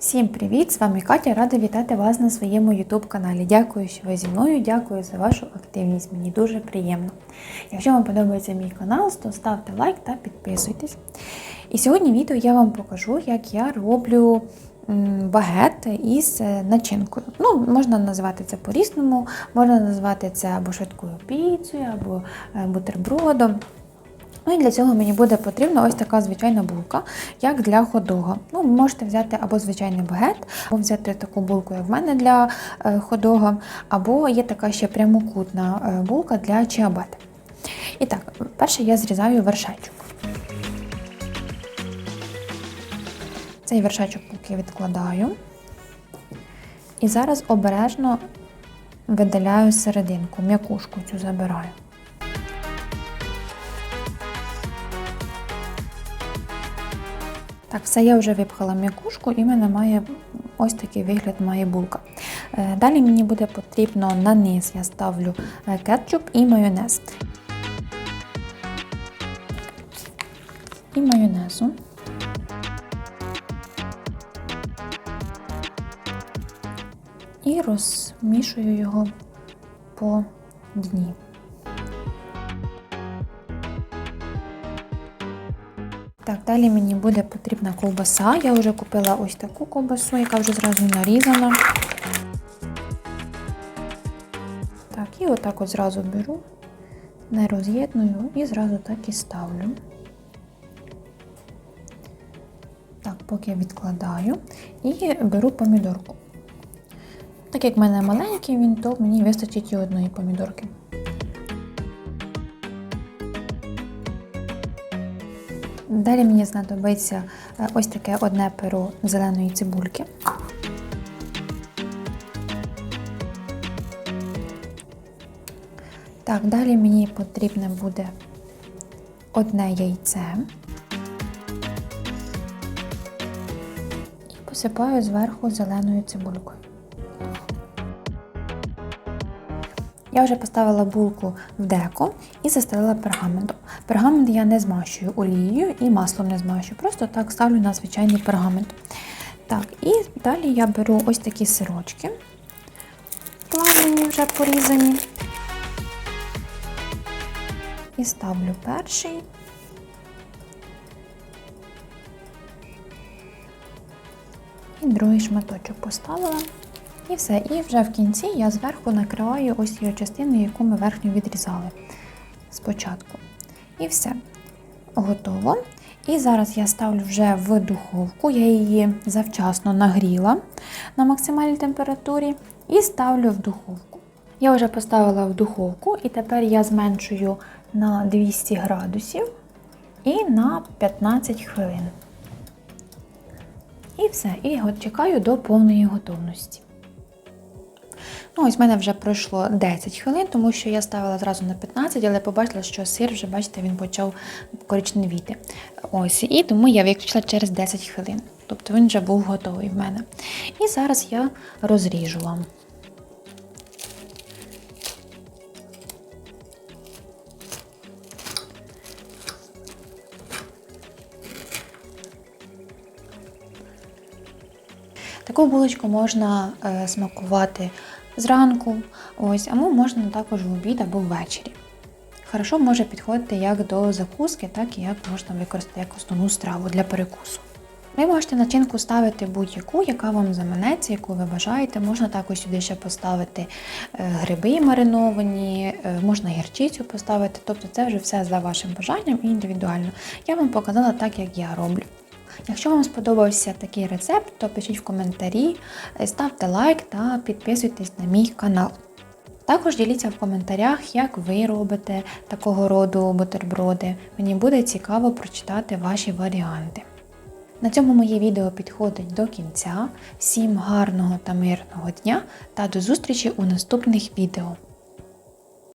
Всім привіт! З вами Катя. Рада вітати вас на своєму YouTube каналі. Дякую, що ви зі мною. Дякую за вашу активність. Мені дуже приємно. Якщо вам подобається мій канал, то ставте лайк та підписуйтесь. І сьогодні відео я вам покажу, як я роблю багет із е, начинкою. Ну, можна називати це по-різному, можна назвати це або швидкою піцею, або е, бутербродом. Ну і для цього мені буде потрібна ось така звичайна булка, як для ходога. Ну, можете взяти або звичайний багет, або взяти таку булку, як в мене для е, ходога, або є така ще прямокутна е, булка для чиабати. І так, перше я зрізаю вершечок. Цей вершечок поки відкладаю. І зараз обережно видаляю серединку, м'якушку цю забираю. Так, все, я вже випхала м'якушку і в мене має ось такий вигляд має булка. Е, Далі мені буде потрібно на низ я ставлю е, кетчуп і майонез. І майонезу. І розмішую його по дні. Так, далі мені буде потрібна ковбаса. Я вже купила ось таку ковбасу, яка вже зразу нарізана. Так, і отак от зразу беру, не роз'єдную і зразу так і ставлю. Так, поки відкладаю. І беру помідорку. Так як в мене маленький він, то мені вистачить і одної помідорки. Далі мені знадобиться е, ось таке одне перо зеленої цибульки. Так, далі мені потрібне буде одне яйце. І посипаю зверху зеленою цибулькою. Я вже поставила булку в деко і застелила пергаментом. Пергамент я не змащую олією і маслом не змащую, просто так ставлю на звичайний пергамент. Так, і далі я беру ось такі сирочки, плавлені вже порізані. І ставлю перший. І другий шматочок поставила. І все. І вже в кінці я зверху накриваю ось цією частиною, яку ми верхню відрізали спочатку. І все. Готово. І зараз я ставлю вже в духовку, я її завчасно нагріла на максимальній температурі і ставлю в духовку. Я вже поставила в духовку, і тепер я зменшую на 200 градусів і на 15 хвилин. І все. І от чекаю до повної готовності. Ну, ось в мене вже пройшло 10 хвилин, тому що я ставила зразу на 15, але побачила, що сир вже, бачите, він почав коричневіти. Ось, і тому я виключила через 10 хвилин. Тобто він вже був готовий в мене. І зараз я розріжу вам. Таку булочку можна е, смакувати зранку, ось, або можна також в обід або ввечері. Хорошо може підходити як до закуски, так і як можна використати як основну страву для перекусу. Ви можете начинку ставити будь-яку, яка вам заманеться, яку ви бажаєте. Можна також сюди ще поставити е, гриби мариновані, е, можна гірчицю поставити, тобто це вже все за вашим бажанням і індивідуально. Я вам показала так, як я роблю. Якщо вам сподобався такий рецепт, то пишіть в коментарі, ставте лайк та підписуйтесь на мій канал. Також діліться в коментарях, як ви робите такого роду бутерброди. Мені буде цікаво прочитати ваші варіанти. На цьому моє відео підходить до кінця. Всім гарного та мирного дня та до зустрічі у наступних відео.